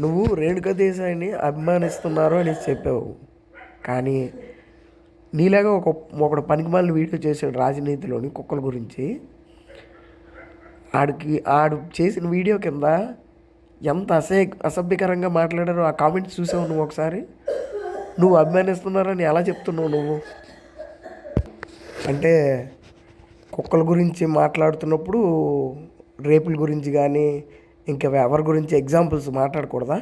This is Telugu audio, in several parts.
నువ్వు రేణుకా దేశాయిని అభిమానిస్తున్నారు అని చెప్పావు. కానీ నీలాగా ఒక ఒకడు పనికిమాలిన వీడియో చేశాడు రాజనీతిలోని కుక్కల గురించి. ఆడికి ఆడు చేసిన వీడియో కింద ఎంత అసహ్య అసభ్యకరంగా మాట్లాడారో ఆ కామెంట్స్ చూసావు నువ్వు ఒకసారి? నువ్వు అభిమానిస్తున్నారని ఎలా చెప్తున్నావు నువ్వు? అంటే కుక్కల గురించి మాట్లాడుతున్నప్పుడు రేపుల గురించి కానీ ఇంకా ఎవరి గురించి ఎగ్జాంపుల్స్ మాట్లాడకూడదా?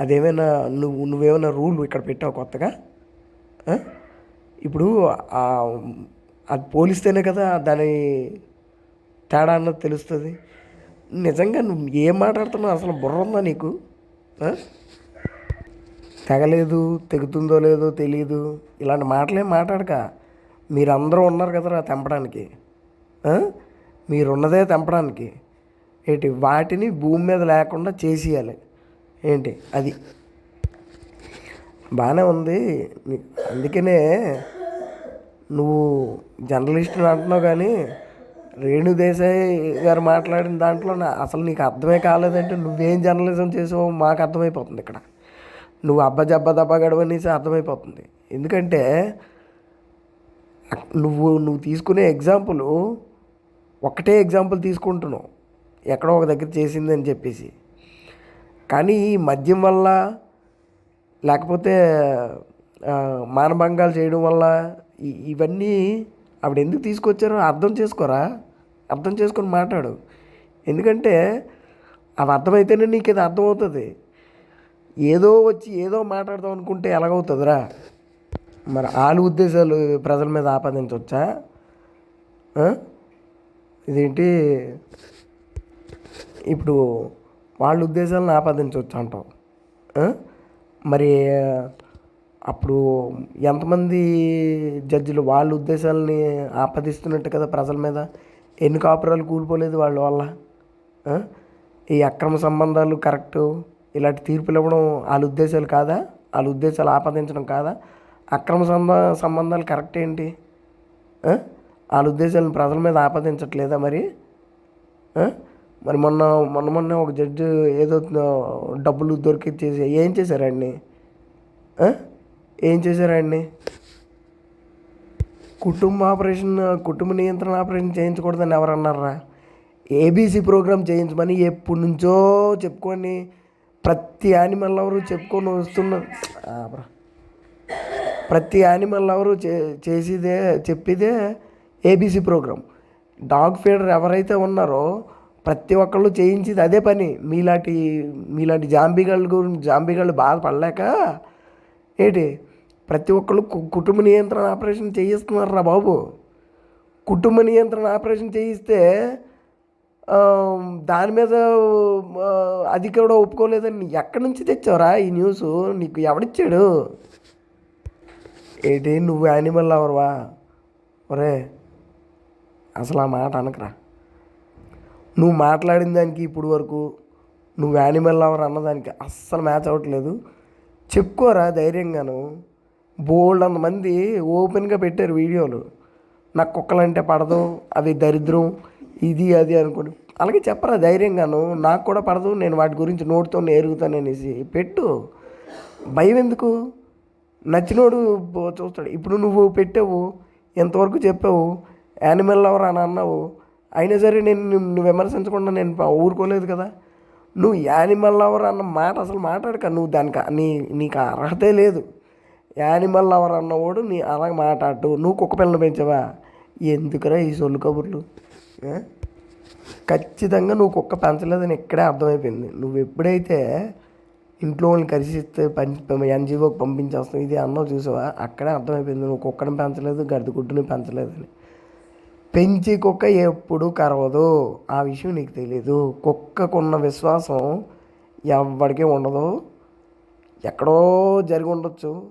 అదేమైనా నువ్వు నువ్వేమైనా రూల్ ఇక్కడ పెట్టావు కొత్తగా? ఇప్పుడు అది పోలిస్తేనే కదా దాని తేడా అన్నది తెలుస్తుంది. నిజంగా నువ్వు ఏం మాట్లాడుతున్నావు? అసలు బుర్ర ఉందా నీకు? తెగలేదు తెగుతుందో లేదో తెలియదు ఇలాంటి మాటలే మాట్లాడక. మీరందరూ ఉన్నారు కదరా తెంపడానికి. మీరున్నదే తెంపడానికి. ఏంటి వాటిని భూమి మీద లేకుండా చేసేయాలి. ఏంటి అది. బాగానే ఉంది. అందుకనే నువ్వు జర్నలిస్ట్ని అంటున్నావు కానీ రేణు దేశాయ్ గారు మాట్లాడిన దాంట్లో నా- అసలు నీకు అర్థమే కాలేదంటే నువ్వేం జర్నలిజం చేసావో మాకు అర్థమైపోతుంది ఇక్కడ. నువ్వు అబ్బ జబ్బ దబ్బ గడవనేసి అర్థమైపోతుంది. ఎందుకంటే నువ్వు నువ్వు తీసుకునే ఎగ్జాంపుల్ ఒకటే ఎగ్జాంపుల్ తీసుకుంటున్నావు. ఎక్కడో ఒక దగ్గర చేసిందని చెప్పేసి. కానీ ఈ మద్యం వల్ల లేకపోతే మానభంగాలు చేయడం వల్ల ఇవన్నీ ఆవిడ ఎందుకు తీసుకొచ్చారో అర్థం చేసుకోరా? అర్థం చేసుకొని మాట్లాడు. ఎందుకంటే అవి అర్థమైతేనే నీకు ఇది అర్థమవుతుంది. ఏదో వచ్చి ఏదో మాట్లాడదాం అనుకుంటే ఎలాగవుతుందిరా? మరి వాళ్ళ ఉద్దేశాలు ప్రజల మీద ఆపాదించవచ్చా ఇదేంటి? ఇప్పుడు వాళ్ళ ఉద్దేశాలను ఆపాదించవచ్చు అంటాం మరి అప్పుడు ఎంతమంది జడ్జిలు వాళ్ళ ఉద్దేశాలని ఆపాదిస్తున్నట్టు కదా ప్రజల మీద? ఎన్ని కాపురాలు కూలిపోలేదు వాళ్ళ వల్ల? ఈ అక్రమ సంబంధాలు కరెక్టు? ఇలాంటి తీర్పులు ఇవ్వడం వాళ్ళ ఉద్దేశాలు కాదా? వాళ్ళ ఉద్దేశాలు ఆపాదించడం కాదా? అక్రమ సంబ సంబంధాలు కరెక్ట్ ఏంటి? వాళ్ళ ఉద్దేశాలను ప్రజల మీద ఆపాదించట్లేదా మరి? మరి మొన్న మొన్న మొన్న ఒక జడ్జి ఏదో డబ్బులు దొరికి చేసి ఏం చేశారండి ఆ? ఏం చేశారండి కుటుంబ ఆపరేషన్ కుటుంబ నియంత్రణ ఆపరేషన్ చేయించకూడదని ఎవరన్నారా? ఏబీసీ ప్రోగ్రామ్ చేయించమని ఎప్పటి నుంచో చెప్పుకొని ప్రతి యానిమల్ ఎవరు చెప్పుకొని వస్తున్నారు ప్రతి యానిమల్ ఎవరు చే చేసేదే చెప్పేదే ఏబీసీ ప్రోగ్రామ్. డాగ్ ఫీడర్ ఎవరైతే ఉన్నారో ప్రతి ఒక్కళ్ళు చేయించేది అదే పని. మీలాంటి మీలాంటి జాంబీగాళ్ళ గురించి జాంబీగాళ్ళు బాధపడలేక ఏంటి? ప్రతి ఒక్కళ్ళు కు- కుటుంబ నియంత్రణ ఆపరేషన్ చేయిస్తున్నారా బాబు. కుటుంబ నియంత్రణ ఆపరేషన్ చేయిస్తే దాని మీద అది కూడా ఒప్పుకోలేదని ఎక్కడి నుంచి తెచ్చావురా ఈ న్యూస్? నీకు ఎవడిచ్చాడు? ఏంటి? నువ్వు యానిమల్ అవర్వా ఒరే అసలు ఆ మాట అనకరా. నువ్వు మాట్లాడిన దానికి ఇప్పుడు వరకు నువ్వు యానిమల్ లవర్ అన్నదానికి అస్సలు మ్యాచ్ అవ్వట్లేదు. చెప్పుకోరా ధైర్యంగాను. బోల్డ్ మంది ఓపెన్గా పెట్టారు వీడియోలు. నాకు కుక్కలంటే పడదు అవి దరిద్రం ఇది అది అనుకోండి అలాగే చెప్పరా ధైర్యంగాను నాకు కూడా పడదు నేను వాటి గురించి నోటితో ఎరుగుతాను అనేసి. పెట్టు. భయం ఎందుకు? నచ్చినోడు చూస్తాడు. ఇప్పుడు నువ్వు పెట్టావు ఎంతవరకు చెప్పావు? యానిమల్ లవర్ అని అన్నావు. అయినా సరే నేను నువ్వు విమర్శించకుండా నేను ఊరుకోలేదు కదా. నువ్వు యానిమల్ లవర్ అన్న మాట అసలు మాట్లాడక. నువ్వు దానికి నీ నీకు అర్హతే లేదు. యానిమల్ లవర్ అన్నవాడు నీ అలాగ మాట్లాడు. నువ్వు కుక్క పిల్లలు పెంచావా? ఎందుకురా ఈ సొల్లు కబుర్లు? ఖచ్చితంగా నువ్వు కుక్క పెంచలేదని ఇక్కడే అర్థమైపోయింది. నువ్వు ఎప్పుడైతే ఇంట్లో వాళ్ళని కలిసిస్తే పంచి ఎన్జిఓకి పంపించేస్తావు ఇది అన్నావు చూసావా? అక్కడే అర్థమైపోయింది. నువ్వు కుక్కను పెంచలేదు గడ్డి గుడ్డుని పెంచలేదని. పెంచి కుక్క ఎప్పుడు కరవదు. ఆ విషయం నీకు తెలియదు కుక్కకున్న విశ్వాసం ఎవరికీ ఉండదు. ఎక్కడో జరిగి ఉండొచ్చు.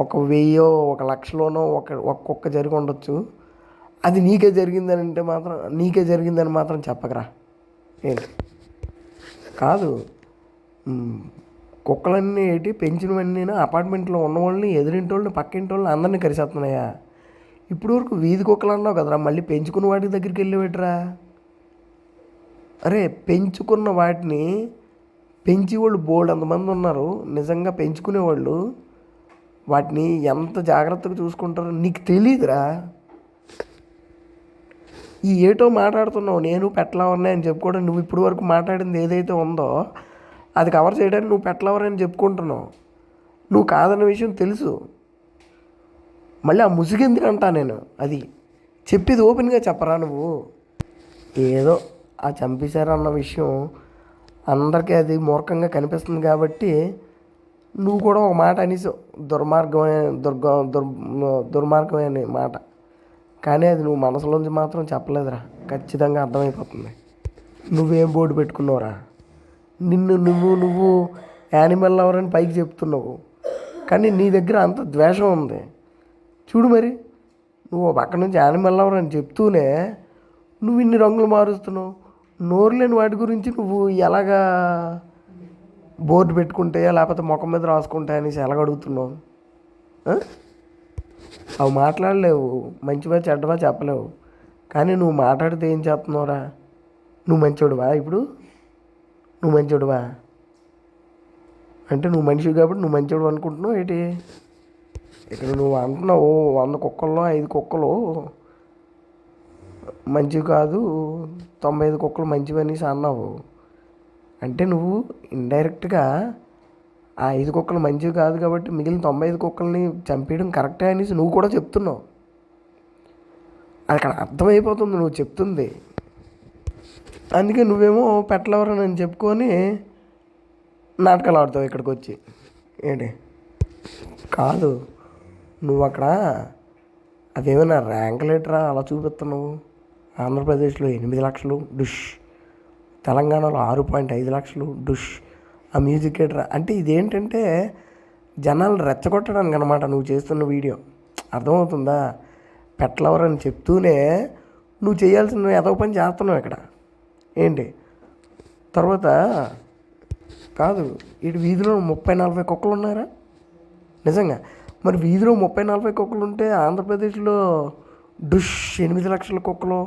ఒక వెయ్యో ఒక లక్షలోనో ఒక ఒక కుక్క జరిగి ఉండొచ్చు. అది నీకే జరిగిందని అంటే మాత్రం నీకే జరిగిందని మాత్రం చెప్పకరా. ఏంటి? కాదు. కుక్కలన్నీ ఏంటి? పెంచినవన్నీ అపార్ట్మెంట్లో ఉన్న వాళ్ళని ఎదురింటి వాళ్ళని పక్కింటి వాళ్ళని అందరినీ కరిసేస్తున్నాయా? ఇప్పుడు వరకు వీధి కుక్కలు అన్నావు కదరా మళ్ళీ పెంచుకున్న వాటి దగ్గరికి వెళ్ళేవేట్రా? అరే పెంచుకున్న వాటిని పెంచి వాళ్ళు బోల్డ్ అంతమంది ఉన్నారు నిజంగా పెంచుకునేవాళ్ళు వాటిని ఎంత జాగ్రత్తగా చూసుకుంటారో నీకు తెలియదురా ఈ ఏటో మాట్లాడుతున్నావు నేను పెట్టలవరనే అని చెప్పుకోవడం నువ్వు ఇప్పటి వరకు మాట్లాడింది ఏదైతే ఉందో అది కవర్ చేయడానికి నువ్వు పెట్టలవరని చెప్పుకుంటున్నావు. నువ్వు కాదన్న విషయం తెలుసు. మళ్ళీ ఆ ముసుగెందుకు అంటా నేను? అది చెప్పేది ఓపెన్గా చెప్పరా నువ్వు? ఏదో ఆ చంపేశారన్న విషయం అందరికీ అది మూర్ఖంగా కనిపిస్తుంది కాబట్టి నువ్వు కూడా ఒక మాట అనేసావు. దుర్మార్గమే దుర్గ దుర్ దుర్మార్గమే అనే మాట. కానీ అది నువ్వు మనసులోంచి మాత్రం చెప్పలేదురా. ఖచ్చితంగా అర్థమైపోతుంది. నువ్వేం బోర్డు పెట్టుకున్నావురా? నిన్ను నువ్వు నువ్వు యానిమల్ లవర్ అని పైకి చెప్తున్నావు. కానీ నీ దగ్గర అంత ద్వేషం ఉంది. చూడు మరి నువ్వు పక్క నుంచి యానిమల్ లవర్ అని చెప్తూనే నువ్వు ఇన్ని రంగులు మారుస్తున్నావు. నోరు లేని వాటి గురించి నువ్వు ఎలాగా బోర్డు పెట్టుకుంటే లేకపోతే ముఖం మీద రాసుకుంటాయా అనేసి ఎలాగ అడుగుతున్నావు? అవి మాట్లాడలేవు మంచివా చెడ్డవా చెప్పలేవు. కానీ నువ్వు మాట్లాడితే ఏం చేస్తున్నావురా? నువ్వు మంచోడువా ఇప్పుడు? నువ్వు మంచోడువా? అంటే నువ్వు మనిషి కాబట్టి నువ్వు మంచోడు అనుకుంటున్నావు ఏంటి? ఇక్కడ నువ్వు అంటున్నావు వంద కుక్కల్లో ఐదు కుక్కలు. మంచివి కాదు తొంభై ఐదు కుక్కలు మంచివి అనేసి అన్నావు. అంటే నువ్వు ఇండైరెక్ట్గా ఆ ఐదు కుక్కలు మంచివి కాదు కాబట్టి మిగిలిన తొంభై ఐదు కుక్కల్ని చంపేయడం కరెక్టే అనేసి నువ్వు కూడా చెప్తున్నావు. అక్కడ అర్థమైపోతుంది నువ్వు చెప్తుంది. అందుకే నువ్వేమో పెట్టలవరని అని చెప్పుకొని నాటకాలు ఆడతావు ఇక్కడికి వచ్చి. ఏంటి? కాదు. నువ్వు అక్కడ అదేమైనా ర్యాంక్ లెటరా? అలా చూపిస్తున్నావు ఆంధ్రప్రదేశ్లో ఎనిమిది లక్షలు డుష్. తెలంగాణలో ఆరు పాయింట్ ఐదు లక్షలు డుష్. ఆ మ్యూజిక్ ఎట్రా అంటే ఇదేంటంటే జనాలు రెచ్చగొట్టడానికి అనమాట నువ్వు చేస్తున్న వీడియో. అర్థమవుతుందా? పెట్టలవర్ అని చెప్తూనే నువ్వు చేయాల్సిన ఏదో పని చేస్తున్నావు ఇక్కడ. ఏంటి? తర్వాత కాదు ఇటు వీధిలో ముప్పై నలభై కుక్కలు ఉన్నారా నిజంగా. మరి వీధిలో ముప్పై నలభై కుక్కలు ఉంటే ఆంధ్రప్రదేశ్లో డుష్ ఎనిమిది లక్షల కుక్కలు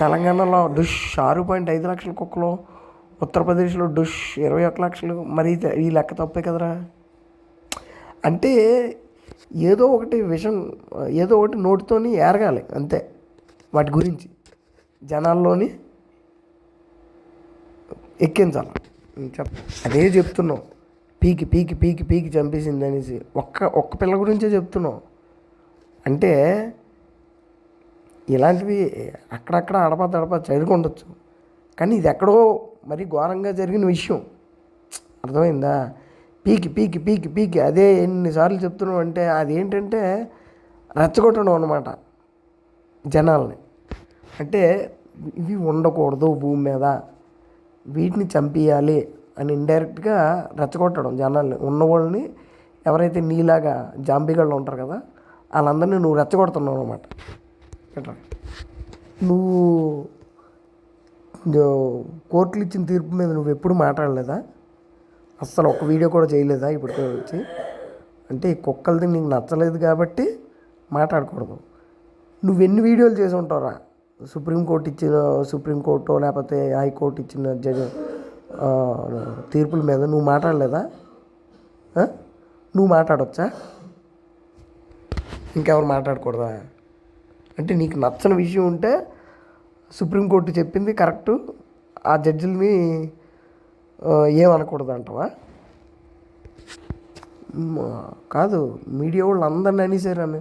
తెలంగాణలో డుష్ ఆరు పాయింట్ ఐదు లక్షల కుక్కలు ఉత్తరప్రదేశ్లో డుష్ ఇరవై ఒక్క లక్షలు. మరి ఇది- ఈ లెక్క తప్పే కదరా? అంటే ఏదో ఒకటి విషయం ఏదో ఒకటి నోటితోని ఏరగాలి అంతే. వాటి గురించి జనాల్లోని ఎక్కించాలి. చెప్ అదే చెప్తున్నావు. పీకి పీకి పీకి పీకి చంపేసింది అనేసి. ఒక్క ఒక్క పిల్ల గురించే చెప్తున్నావు అంటే ఇలాంటివి అక్కడక్కడ అడపా తడపా చదువుకుండొచ్చు కానీ ఇది ఎక్కడో మరి ఘోరంగా జరిగిన విషయం. అర్థమైందా? పీకి పీకి పీకి పీకి అదే ఎన్నిసార్లు చెప్తున్నావు అంటే అదేంటంటే రెచ్చగొట్టడం అనమాట జనాల్ని. అంటే ఇవి ఉండకూడదు భూమి మీద. వీటిని చంపేయాలి. అని ఇండైరెక్ట్గా రెచ్చగొట్టడం జనాల్ని ఉన్నవాళ్ళని ఎవరైతే నీలాగా జాంబిగాళ్ళు ఉంటారు కదా వాళ్ళందరినీ నువ్వు రెచ్చగొడుతున్నావు అనమాట నువ్వు కోర్టులు ఇచ్చిన తీర్పు మీద నువ్వు ఎప్పుడు మాట్లాడలేదా? అస్సలు ఒక వీడియో కూడా చేయలేదా ఇప్పుడు వచ్చి? అంటే ఈ కుక్కలది నీకు నచ్చలేదు కాబట్టి మాట్లాడకూడదు. నువ్వు ఎన్ని వీడియోలు చేసి ఉంటావురా? సుప్రీంకోర్టు ఇచ్చిన సుప్రీంకోర్టు లేకపోతే హైకోర్టు ఇచ్చిన జగ తీర్పుల మీద నువ్వు మాట్లాడలేదా? నువ్వు మాట్లాడవచ్చా ఇంకెవరు మాట్లాడకూడదా? అంటే నీకు నచ్చని విషయం ఉంటే సుప్రీంకోర్టు చెప్పింది కరెక్టు. ఆ జడ్జిల్ని ఏమనకూడదు అంటవా కాదు మీడియా వాళ్ళు అందరిని అనేసారని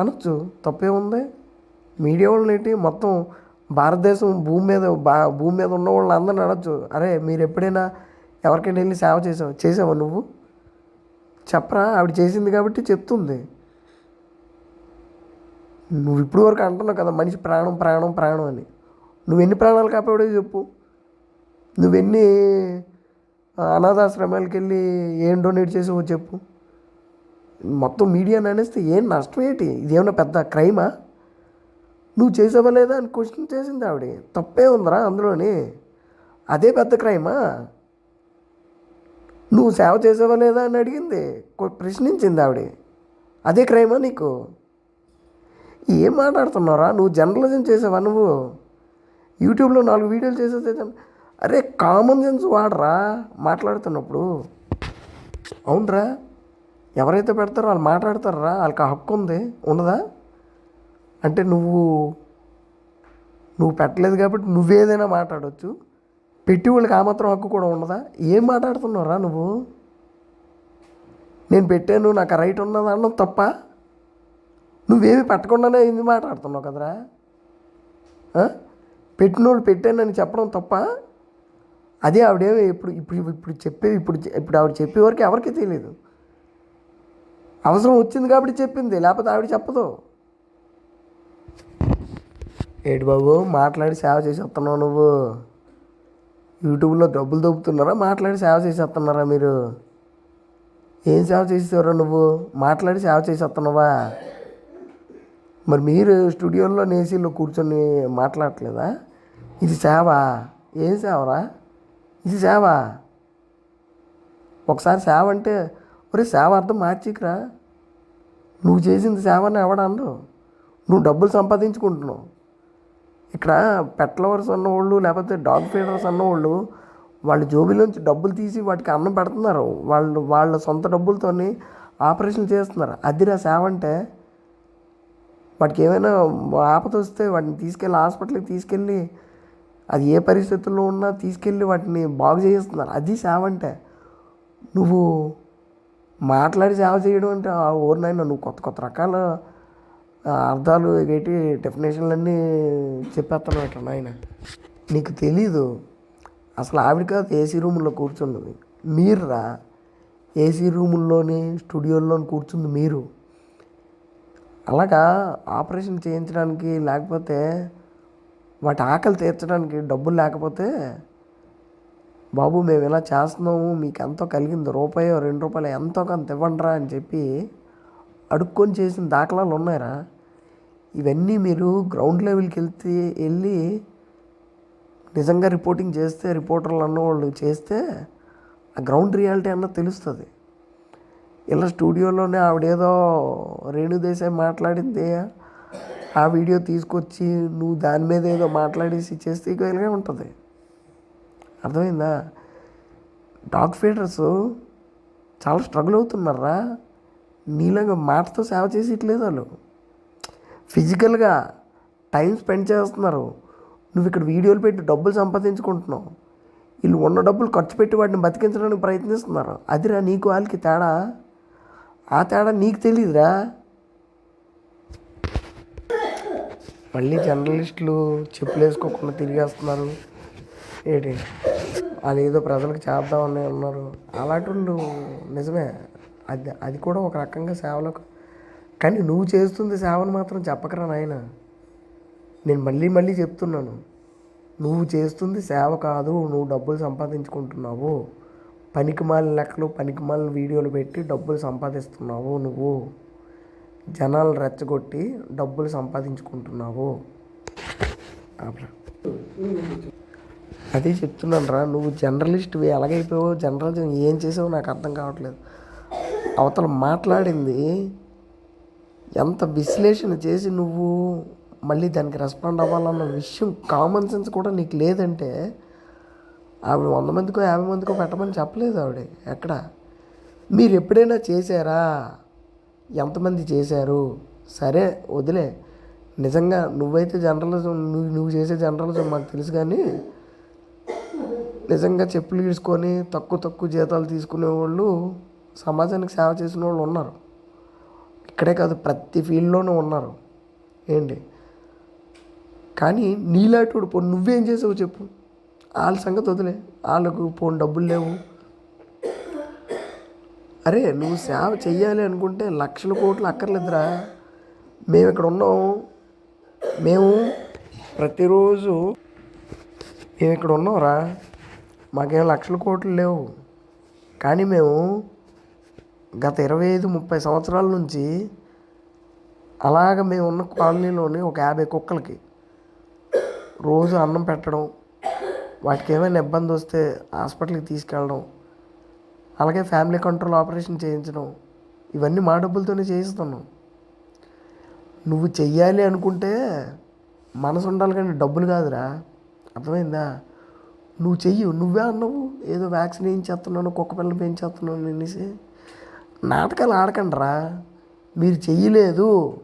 అనొచ్చు. తప్పేముంది? మీడియా వాళ్ళని ఏంటి? మొత్తం భారతదేశం భూమి మీద బా భూమి మీద ఉన్న వాళ్ళు అందరిని అనొచ్చు అరే మీరు ఎప్పుడైనా ఎవరికైనా వెళ్ళి సేవ చేసావు? చేసావా నువ్వు? చెప్పరా ఆవిడ చేసింది కాబట్టి చెప్తుంది. నువ్వు ఇప్పుడు వరకు అంటున్నావు కదా మనిషి ప్రాణం ప్రాణం ప్రాణం అని. నువ్వు ఎన్ని ప్రాణాలు కాపాడో చెప్పు. నువ్వెన్ని అనాథాశ్రమాలకు వెళ్ళి ఏం డొనేట్ చేసావో చెప్పు. మొత్తం మీడియా అనేస్తే ఏం నష్టం ఏంటి? ఇదేమన్నా పెద్ద క్రైమా? నువ్వు చేసావా లేదా అని క్వశ్చన్ చేసింది ఆవిడ. తప్పే ఉందిరా అందులోని. అదే పెద్ద క్రైమా? నువ్వు సేవ చేసావా లేదా అని అడిగింది. ప్రశ్నించింది ఆవిడ. అదే క్రైమా నీకు? ఏం మాట్లాడుతున్నారా నువ్వు జర్నలిజం చేసావా నువ్వు? యూట్యూబ్లో నాలుగు వీడియోలు చేసేది అరే కామన్ సెన్స్ వాడరా? మాట్లాడుతున్నప్పుడు. అవునరా. ఎవరైతే పెడతారో వాళ్ళు మాట్లాడతారా వాళ్ళకి ఆ హక్కు ఉంది. ఉండదా అంటే నువ్వు నువ్వు పెట్టలేదు కాబట్టి నువ్వేదైనా మాట్లాడవచ్చు పెట్టి వాళ్ళకి ఆ మాత్రం హక్కు కూడా ఉండదా? ఏం మాట్లాడుతున్నావురా నువ్వు? నేను పెట్టాను నాకు ఆ రైట్ ఉన్నది అన్నం తప్ప నువ్వేమి పెట్టకుండానే ఏంది మాట్లాడుతున్నావు కదరా? పెట్టినోళ్ళు పెట్టానని చెప్పడం తప్ప అదే ఆవిడేమి ఇప్పుడు ఇప్పుడు ఇప్పుడు చెప్పే ఇప్పుడు ఇప్పుడు ఆవిడ చెప్పే వరకు ఎవరికీ తెలియదు. అవసరం వచ్చింది కాబట్టి చెప్పింది లేకపోతే ఆవిడ చెప్పదు. ఏడు బాబు మాట్లాడి సేవ చేసి వస్తున్నావు నువ్వు. యూట్యూబ్లో డబ్బులు దొబ్బుతున్నారా? మాట్లాడి సేవ చేసి వస్తున్నారా మీరు? ఏం సేవ చేసేవారా నువ్వు? మాట్లాడి సేవ చేసి వస్తున్నావా మరి మీరు స్టూడియోలో నేసీలో కూర్చొని మాట్లాడట్లేదా? ఇది సేవ. ఏం సేవరా? ఇది సేవ. ఒకసారి సేవ అంటే ఒరే సేవ అర్థం మార్చికరా. నువ్వు చేసింది సేవని ఎవడన్ను నువ్వు డబ్బులు సంపాదించుకుంటున్నావు. ఇక్కడ పెట్ లవర్స్ అన్నవాళ్ళు లేకపోతే డాగ్ ఫీడర్స్ అన్నవాళ్ళు వాళ్ళ జోబిలోంచి డబ్బులు తీసి వాటికి అన్నం పెడుతున్నారు. వాళ్ళు వాళ్ళ సొంత డబ్బులతోని ఆపరేషన్ చేస్తున్నారు. అదిరా సేవ అంటే వాటికి ఏమైనా ఆపద వస్తే వాటిని తీసుకెళ్ళి హాస్పిటల్కి తీసుకెళ్ళి అది ఏ పరిస్థితుల్లో ఉన్నా తీసుకెళ్ళి వాటిని బాగు చేస్తున్నారు అది సేవ అంటే నువ్వు మాట్లాడి సేవ చేయడం అంటే ఆ నువ్వు కొత్త కొత్త రకాల అర్థాలు ఏంటి? డెఫినేషన్లన్నీ చెప్పేస్తాను నాయన. నీకు తెలీదు అసలు ఆవిడ కాదు ఏసీ రూముల్లో కూర్చున్నది. మీరురా ఏసీ రూముల్లోని స్టూడియోల్లోని కూర్చుంది మీరు. అలాగా ఆపరేషన్ చేయించడానికి లేకపోతే వాటి ఆకలి తీర్చడానికి డబ్బులు లేకపోతే బాబు మేము ఇలా చేస్తున్నాము మీకు ఎంతో కలిగింది రూపాయో రెండు రూపాయలు ఎంతో కొంత ఇవ్వండిరా అని చెప్పి అడుక్కొని చేసిన దాఖలాలు ఉన్నాయరా. ఇవన్నీ మీరు గ్రౌండ్ లెవెల్కి వెళ్తే వెళ్ళి నిజంగా రిపోర్టింగ్ చేస్తే రిపోర్టర్లు అన్నవాళ్ళు చేస్తే ఆ గ్రౌండ్ రియాలిటీ అన్న తెలుస్తుంది. ఇలా స్టూడియోలోనే ఆవిడేదో రేణుదేశాయ్ మాట్లాడింది ఆ వీడియో తీసుకొచ్చి నువ్వు దాని మీద ఏదో మాట్లాడేసి చేస్తే ఇక ఇలాగే ఉంటుంది. అర్థమైందా? డాగ్ ఫీడర్స్ చాలా స్ట్రగుల్ అవుతున్నారా? నీలాగా మాటతో సేవ చేసి ఇట్లేదు వాళ్ళు. ఫిజికల్గా టైం స్పెండ్ చేస్తున్నారు. నువ్వు ఇక్కడ వీడియోలు పెట్టి డబ్బులు సంపాదించుకుంటున్నావు. వీళ్ళు ఉన్న డబ్బులు ఖర్చు పెట్టి వాటిని బతికించడానికి ప్రయత్నిస్తున్నారు. అదిరా నీకు వాళ్ళకి తేడా? ఆ తేడా నీకు తెలియదురా మళ్ళీ జర్నలిస్టులు చెప్పులు వేసుకోకుండా తిరిగేస్తున్నారు. ఏంటి? వాళ్ళు ఏదో ప్రజలకు చేద్దామని ఉన్నారు. అలాంటి వాళ్ళు నిజమే. అది అది కూడా ఒక రకంగా సేవలకు కానీ నువ్వు చేస్తుంది సేవను మాత్రం చెప్పకరా నాయన. నేను మళ్ళీ మళ్ళీ చెప్తున్నాను. నువ్వు చేస్తుంది సేవ కాదు నువ్వు డబ్బులు సంపాదించుకుంటున్నావు. పనికిమాలిన లెక్కలు పనికిమాలిన వీడియోలు పెట్టి డబ్బులు సంపాదిస్తున్నావు నువ్వు. జనాలు రెచ్చగొట్టి డబ్బులు సంపాదించుకుంటున్నావు. అదే చెప్తున్నాను రా నువ్వు జర్నలిస్ట్ ఎలాగైపోయావు జర్నలిజం ఏం చేసావో నాకు అర్థం కావట్లేదు. అవతల మాట్లాడింది ఎంత విశ్లేషణ చేసి నువ్వు మళ్ళీ దానికి రెస్పాండ్ అవ్వాలన్న విషయం కామన్ సెన్స్ కూడా నీకు లేదంటే ఆవిడ వంద మందికో యాభై మందికో పెట్టమని చెప్పలేదు ఆవిడ ఎక్కడ? మీరు ఎప్పుడైనా చేశారా? ఎంతమంది చేశారు? సరే వదిలే. నిజంగా నువ్వైతే జర్నలిజం నువ్వు నువ్వు చేసే జర్నలిజం మాకు తెలుసు కానీ నిజంగా చెప్పులు ఈడ్చుకొని తక్కువ తక్కువ జీతాలు తీసుకునే వాళ్ళు సమాజానికి సేవ చేసిన వాళ్ళు ఉన్నారు. ఇక్కడే కాదు ప్రతి ఫీల్డ్లోనూ ఉన్నారు. ఏంటి? కానీ నీలాంటి పో నువ్వేం చేసావు చెప్పు. వాళ్ళ సంగతి వదిలే. వాళ్ళకు పోని డబ్బులు లేవు. అరే నువ్వు సేవ చెయ్యాలి అనుకుంటే లక్షల కోట్లు అక్కర్లేదురా. మేము ఇక్కడ ఉన్నాం. మేము ప్రతిరోజు మేము ఇక్కడ ఉన్నాంరా. మాకేం లక్షల కోట్లు లేవు. కానీ మేము గత ఇరవై ఐదు ముప్పై సంవత్సరాల నుంచి అలాగ మేము ఉన్న కాలనీలోని ఒక యాభై కుక్కలకి రోజు అన్నం పెట్టడం వాటికి ఏమైనా ఇబ్బంది వస్తే హాస్పిటల్కి తీసుకెళ్ళడం అలాగే ఫ్యామిలీ కంట్రోల్ ఆపరేషన్ చేయించడం ఇవన్నీ మా డబ్బులతోనే చేయిస్తున్నాం. నువ్వు చెయ్యాలి అనుకుంటే మనసు ఉండాలి కానీ డబ్బులు కాదురా. అర్థమైందా? నువ్వు చెయ్యి నువ్వే అన్నావు ఏదో వ్యాక్సిన్ వేయించేస్తున్నాను కుక్క పిల్లలు పెంచేస్తున్నాను అనేసి. నాటకాలు ఆడకండిరా. మీరు చెయ్యలేదు.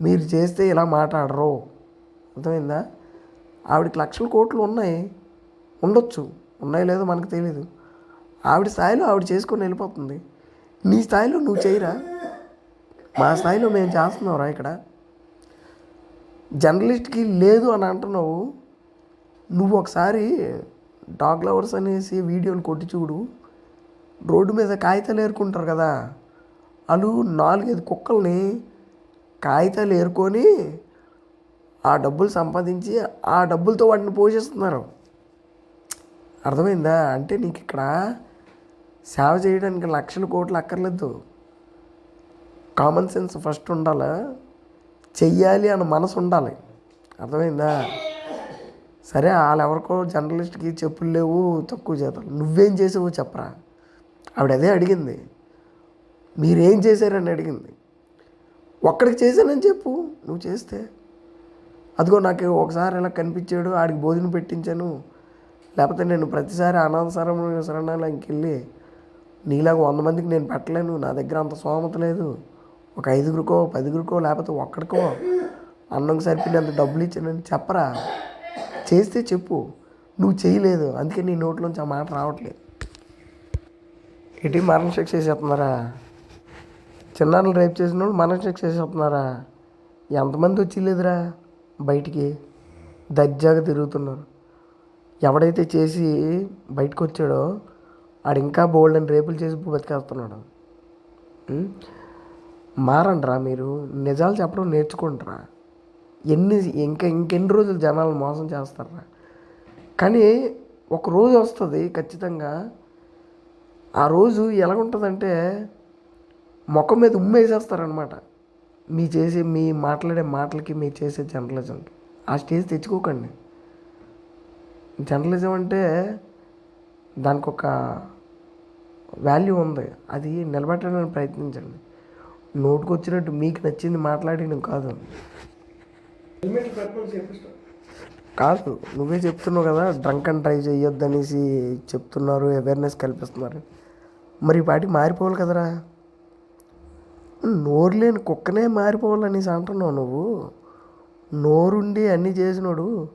మీరు చేస్తే ఇలా మాట్లాడరు. అర్థమైందా? ఆవిడకి లక్షల కోట్లు ఉన్నాయి. ఉండొచ్చు. ఉన్నాయో లేదో మనకు తెలియదు ఆవిడ స్థాయిలో ఆవిడ చేసుకొని వెళ్ళిపోతుంది. నీ స్థాయిలో నువ్వు చేయరా మా స్థాయిలో మేము చేస్తున్నావురా ఇక్కడ. జర్నలిస్ట్కి లేదు అని అంటున్నావు. నువ్వు ఒకసారి డాగ్ లవర్స్ అనేసి వీడియోలు కొట్టి చూడు. రోడ్డు మీద కాగితాలు ఏరుకుంటారు కదా. వాళ్ళు నాలుగైదు కుక్కల్ని కాగితాలు ఏరుకొని ఆ డబ్బులు సంపాదించి ఆ డబ్బులతో వాటిని పోషిస్తున్నారు. అర్థమైందా? అంటే నీకు ఇక్కడ సేవ చేయడానికి లక్షల కోట్లు అక్కర్లేదు. కామన్ సెన్స్ ఫస్ట్ ఉండాలి? చెయ్యాలి అన్న మనసు ఉండాలి. అర్థమైందా? సరే వాళ్ళు ఎవరికో జర్నలిస్ట్కి చెప్పులు లేవు తక్కువ చేతారు నువ్వేం చేసావో చెప్పరా? ఆవిడ అదే అడిగింది. మీరేం చేశారని అడిగింది. ఒక్కడికి చేశానని చెప్పు నువ్వు చేస్తే. అదిగో నాకు ఒకసారి ఇలా కనిపించాడు ఆడికి భోజనం పెట్టించాను. లేకపోతే నేను ప్రతిసారి అనాథసరం శరణాలయంకి వెళ్ళి నీలాగా వంద మందికి నేను పెట్టలేను. నా దగ్గర అంత సోమత లేదు. ఒక ఐదుగురికో పదిగురికో లేకపోతే ఒక్కడికో అన్నం సరిపోయినంత డబ్బులు ఇచ్చానని చెప్పరా? చేస్తే చెప్పు. నువ్వు చేయలేదు. అందుకే నీ నోట్లోంచి ఆ మాట రావట్లేదు. ఇటు మరణ శిక్ష చేసేస్తున్నారా? చిన్నారులు రేపు చేసినప్పుడు మరణ శిక్ష చేసేస్తున్నారా? ఎంతమంది వచ్చిలేదురా బయటికి? దర్జాగా తిరుగుతున్నారు. ఎవడైతే చేసి బయటకు వచ్చాడో ఆడు ఇంకా బోల్డ్ అని రేపులు చేసి బతికేస్తున్నాడు. మారండిరా మీరు. నిజాలు చెప్పడం నేర్చుకుంటారా. ఎన్ని ఇంకా ఇంకెన్ని రోజులు జనాలు మోసం చేస్తారా? కానీ ఒక రోజు వస్తుంది ఖచ్చితంగా ఆ రోజు ఎలాగుంటుందంటే ముఖం మీద ఉమ్మేసేస్తారనమాట మీ చేసే మీ మాట్లాడే మాటలకి మీ చేసే జర్నలిజంకి ఆ స్టేజ్ తెచ్చుకోకండి. జర్నలిజం అంటే దానికి ఒక వాల్యూ ఉంది. అది నిలబెట్టడానికి ప్రయత్నించండి. నోటుకు వచ్చినట్టు మీకు నచ్చింది మాట్లాడడం కాదు. కాదు నువ్వే చెప్తున్నావు కదా డ్రంక్ అండ్ డ్రైవ్ చేయొద్దు అనేసి చెప్తున్నారు అవేర్నెస్ కల్పిస్తున్నారు. మరి వాటి మారిపోవాలి కదరా. నోరు లేని కుక్కనే మారిపోవాలనేసి అంటున్నావు నువ్వు. నోరుండి అన్నీ చేసినోడు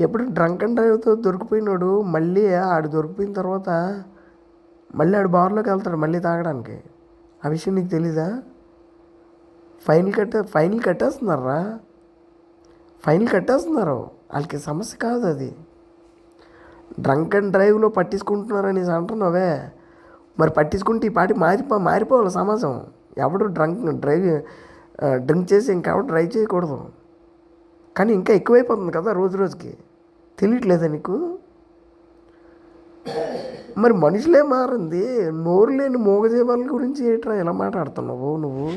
ఎప్పుడు డ్రంక్ అండ్ డ్రైవ్తో దొరికిపోయినాడు మళ్ళీ ఆడు దొరికిపోయిన తర్వాత మళ్ళీ ఆడు బార్లోకి వెళ్తాడు మళ్ళీ తాగడానికి. ఆ విషయం నీకు తెలీదా? ఫైనల్ కట్టే ఫైనల్ కట్టేస్తున్నారా? ఫైనల్ కట్టేస్తున్నారు. వాళ్ళకి సమస్య కాదు అది. డ్రంక్ అండ్ డ్రైవ్లో పట్టించుకుంటున్నారని అంటున్నావే. మరి పట్టించుకుంటే ఈ పాటి మారిపో మారిపోవాలి సమాజం. ఎవడు డ్రంక్ డ్రైవ్ డ్రింక్ చేసి ఇంకెవడు డ్రైవ్ చేయకూడదు. కానీ ఇంకా ఎక్కువైపోతుంది కదా రోజు రోజుకి. తెలియట్లేదా నీకు? మరి మనుషులే మారింది. నోరు లేని మూగజీవాల గురించి ఏట్రా ఎలా మాట్లాడుతున్నావు నువ్వు?